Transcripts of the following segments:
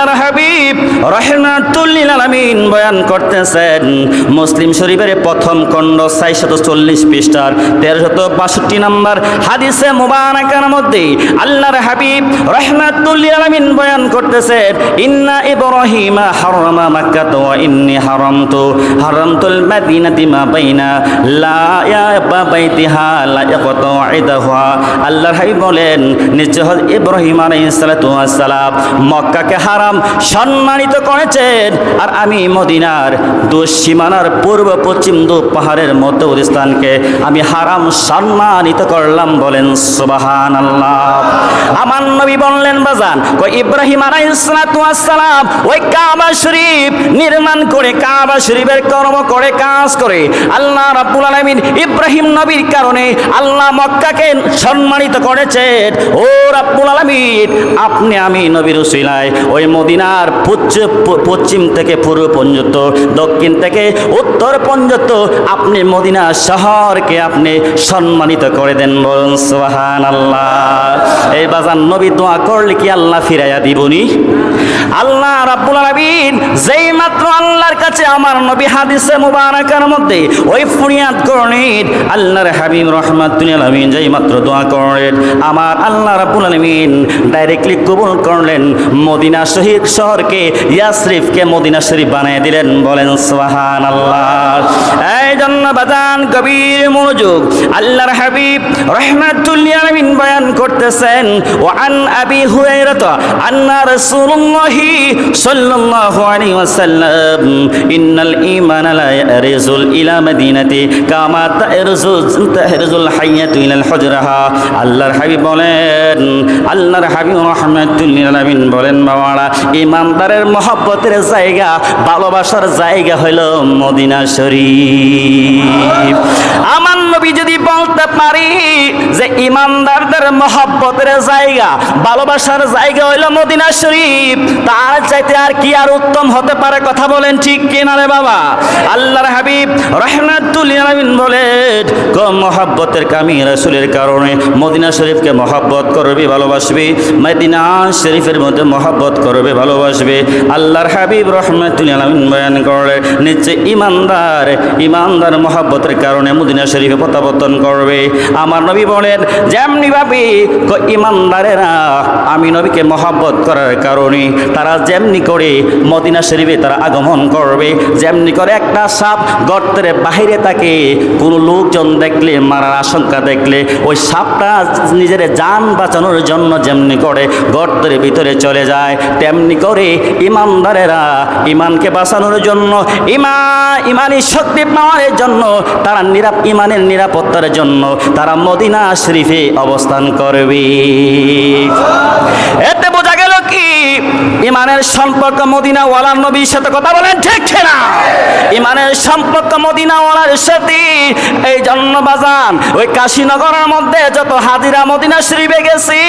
আল্লাহর হাবিব রহমাতুল্লিল বয়ান করতেছেন, মুসলিম শরীফের প্রথম খণ্ড চারশত চল্লিশ পৃষ্ঠার তেরোশত বাষট্টি নম্বর হাদিসে মুবারাকার মধ্যে আল্লাহর হাবিব রহমাতুল্লিল আলামিন বয়ান করতেছেন, ইন্না ইব্রাহিমা হারামা মাক্কাত ওয়া ইন্নী হারামতু, হারামতুল মাদিনাতি মা বাইনা, লা ইয়াবা বাইতিহা লা ইয়াকতাইদাহা আল্লাহর হাবিব বলেন, নিশ্চয় ইব্রাহিম আলাইহিস সালাতু ওয়াস সালাম মক্কাকে হারাম সম্মানিত করেছেন। আর আমি মদিনার দুঃসীমানার পূর্ব পশ্চিম দু পাহাড়ের মধ্য স্থানকে আমি হারাম সম্মানিত করলাম বলেন সুবাহান আল্লাহ আমার নবী বললেন, বাজান কই ইব্রাহিম আলাইসালাম ওই কাবা শরীফ নির্মাণ করে, কাবা শরীফের কর্ম করে, কাজ করে। আল্লাহ রাব্বুল আলামিন ইব্রাহিম নবীর কারণে আল্লাহ মক্কাকে সম্মানিত করেছেন। ও রাব্বুল আলামিন, আপনি আমি নবীর উসিলায় ওই মদিনার পশ্চিম থেকে পূর্ব পর্যন্ত, দক্ষিণ থেকে উত্তর পর্যন্ত আপনি মদিনা শহরকে আপনি সম্মানিত করে দেন বলুন সোহান আল্লাহ এই বাজান নবী দোয়া করলে কি আল্লাহ ফিরাইয়া দিবনি? আল্লাহ রাব্বুল আলামিন যেই মাত্র আল্লাহর কাছে আমার নবী হাদিসে মুবারাকার মধ্যে ওই ফরিয়াদ করলেন, আল্লাহর হাবিব রহমাতুল আলামিন যেই মাত্র দোয়া করলেন, আমার আল্লাহ রাব্বুল আলামিন ডাইরেক্টলি কবুল করলেন মদিনা শহীদ শহরকে ইয়াসরিফকে মদিনা শরীফ বানিয়ে দিলেন, বলেন সোহান আল্লাহ এই জন্য বাজান কবির মনোযোগ, আল্লাহর হাবিব রহমাতুল্লিল আলামিন বয়ান করতেছেন ওয়া আন আবি হুরায়রা আন্না রাসূলুল্লাহি সাল্লাল্লাহু আলাইহি ওয়াসাল্লাম, ইন্নাল ঈমানা লা ইয়ারজুল ইলা মাদিনাতি কামা তারজু তাহরজুল হাইয়াতু ইলাল হুজরাহা। আল্লাহর হাবিব বলেন, আল্লাহর হাবিব রহমাতুল্লিল আলামিন বলেন, বাবারা, ইমানদারের মহব্বতের জায়গা, ভালোবাসার জায়গা হইল মদিনা শরীফ। আমার নবী যদি বলতে পারি যে, ইমানদারদের মহব্বতের জায়গা, ভালোবাসার জায়গা হইল মদিনা শরীফ। তার চাইতে আর কি আর উত্তম হতে পারে কথা বলেন ঠিক কিনা রে বাবা? আল্লাহর হাবিব রহমাতুল আলামিন বলেন, কম মহব্বতের কামি রাসূলের কারণে মদিনা শরীফকে মহব্বত করবে, ভালোবাসবে। মদিনা শরীফের মধ্যে মহব্বত করবে, ভালোবাসবে। আল্লাহর হাবিব রহমাতুল আলামিন বয়ান করলে নিচে ইমানদার ইমানদার মহব্বতের কারণে মদিনা শরীফে প্রত্যাবর্তন করবে। আমার নবী বলেন যেমনি ভাবি ইমানদারেরা, আমি নবীকে মহব্বত করার কারণে তারা যেমনি করে মদিনা শরীফে তারা আগমন করবে, যেমনি করে একটা সাপ গর্তের বাহিরে থাকে কোনো লোকজন দেখলে, মারার আশঙ্কা দেখলে, ওই সাপটা নিজের যান বাঁচানোর জন্য যেমনি করে গর্তের ভিতরে চলে যায়, তেমনি করে ইমানদারেরা ইমানকে বাঁচানোর জন্য, ইমা, ইমানি শক্তি পাওয়ার জন্য, তারা নিরাপ, ইমানের নিরাপত্তার জন্য তারা মদিনা শরীফে অবস্থান করবে। এতে গেল কি ইমানের সম্পর্ক মদিনাওয়ালার নবীর সাথে কথা বলেন ঠিক না ইমানের সম্পর্ক মদিনাওয়ালার সাথে এই জন্য বাজান ওই কাশীনগরের মধ্যে যত হাজিরা মদিনা শরীফে গেছি,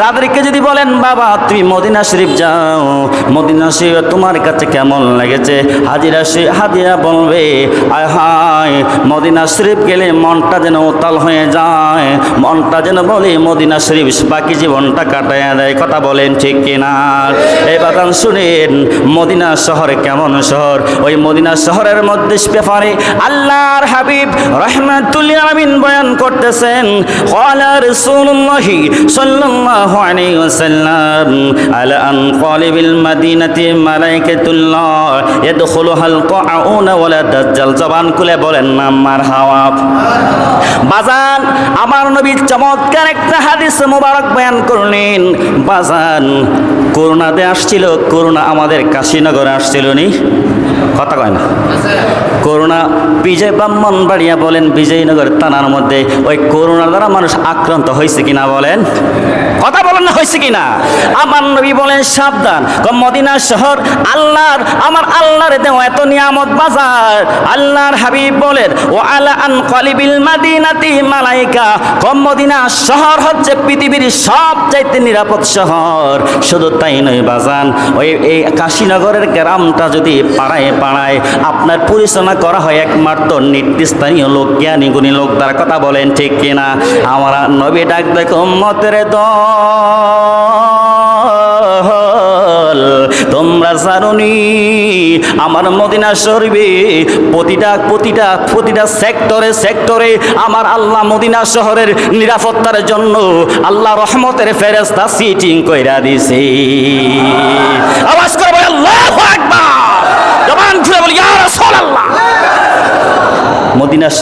তাদেরকে যদি বলেন, বাবা, তুমি মদিনা শরীফ যাও, মদিনা শরীফ তোমার কাছে কেমন লেগেছে? হাজিরা সে, হাজিরা বলবে, আয় হায়, মদিনা শরীফ গেলে মনটা যেন উতাল হয়ে যায়, মনটা যেন বলে মদিনা শরীফ বাকি জীবনটা কাটায় দেয়। কথা বলেন ঠিক কিনা? এই বাদান শুনেন, মদিনা শহর কেমন শহর? ওই মদিনা শহরের মধ্যে ব্যাপারে আল্লাহর হাবিব রহমাতুল্লিল আলামিন বয়ান করতেছেন, ক্বালা রাসূলুল্লাহি সাল্লাল্লাহু আলাইহি ওয়াসাল্লাম, আলা আন ক্বালিবিল মাদিনাতি মালাইকাতুল্লাহ ইয়াদখুলুহাল কাউনা ওয়ালা দাজ্জাল। জবান খুলে বলেন, না মারহাবা বাজান, আমার নবী চমৎকার একটা হাদিস মোবারক বয়ান করলেন, বাজান করোনাতে আসছিল করোনা আমাদের কাশীনগরে আসছিল নি? কথা কয় না। করোনা বিজয় ব্রাহ্মণ বাড়িয়া বলেন, বিজয়নগর থানার মধ্যে ওই করোনা দ্বারা মানুষ আক্রান্ত হয়েছে কিনা বলেন? কথা বলেন না, হয়েছে কিনা? আমার নবী বলেন, সাবধান। মদিনা শহর, আল্লাহর, আমার আল্লাহর দেওয়া এত নিয়ামত বাজার। আল্লাহর হাবিব বলেন ও আলা আন কলিবিল মাদিনাতি মালাইকা। কম শহর হচ্ছে পৃথিবীর সবচাইতে নিরাপদ শহর। শুধু তাই নয়, বাজান, ওই, এই কাশীনগরের গ্রামটা যদি পাড়ায় পাড়ায় আপনার পরিচালনা করা হয়, একমাত্র নির্দিস্থানীয় লোক, জ্ঞানী, গুণী লোক দ্বারা কথা বলেন, ঠিক কিনা? আমরা নবী ডাক দেখো মতের দল, তোমরা জানুনি, আমার মদিনা শরীফে প্রতিটা প্রতিটা প্রতিটা সেক্টরে সেক্টরে আমার আল্লাহ মদিনা শহরের নিরাপত্তার জন্য আল্লাহ রহমতের ফেরেস্তা সিটিং কইরা দিছে। আওয়াজ koordinasyon